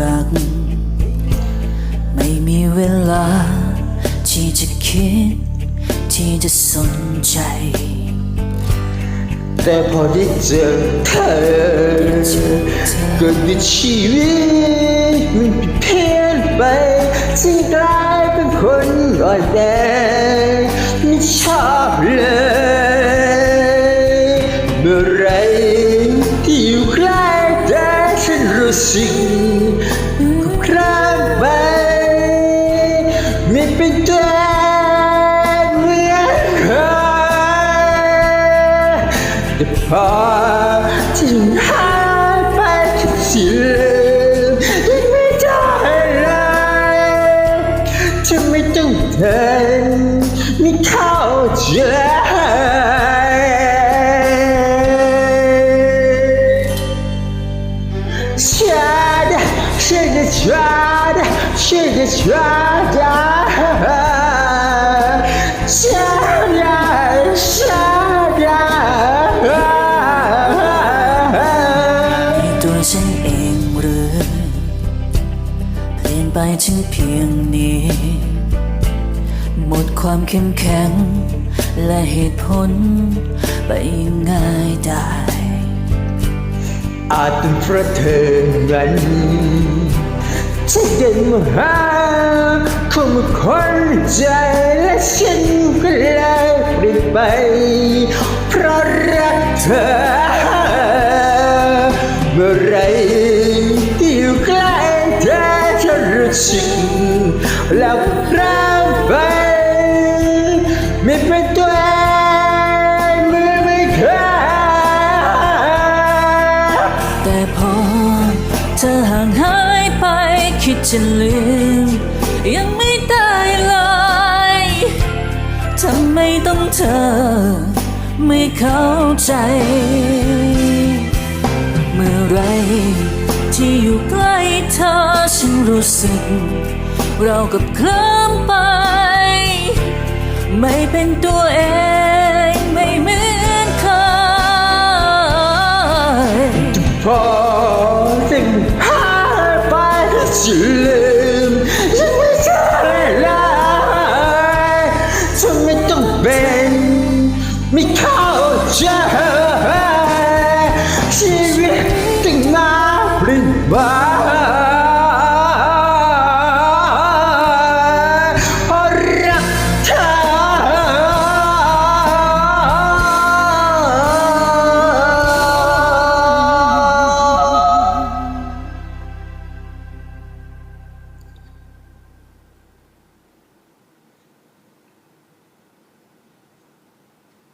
รัก ไม่มีเวลา ที่จะคิด ที่จะสนใจ แต่พอได้เจอเธอเกิดในชีวิตมันเปลี่ยนไปฉันกลายเป็นคนอ่อนแอไม่ชอบเลยเมื่อไรที่อยู่ใกล้เธอฉันรู้สึก เป็นตัวเหมือนเคยแต่พอที่หายไปคิดสิลืมยังไม่ได้เลยจะไม่ต้องเดินไม่เข้าใจชาดาชาดาชาดาชา ลี่ยนไปถึงเพียงนี้ หมดความเข้มแข็ง และเหตุผลไปง่ายได้ อาจเป็นเพราะเธอนั้นฉันเดินมาหาเข้ามคนใจและฉันก็เลยเปลี่ยนไป เพราะรักเธอ จะรู้สึกแล้วรักไปม่เป็นตัวมือไม่เคยแต่พอเธอห่างหายไปคิดจะลืม ยังไม่ได้เลยทำไมต้องเธอ ไม่เข้าใจ เมื่อไร ที่อยู่ใกล้เธอฉันรู้สึก เรากับเคลิ้มไป ไม่เป็นตัวเอง Bye.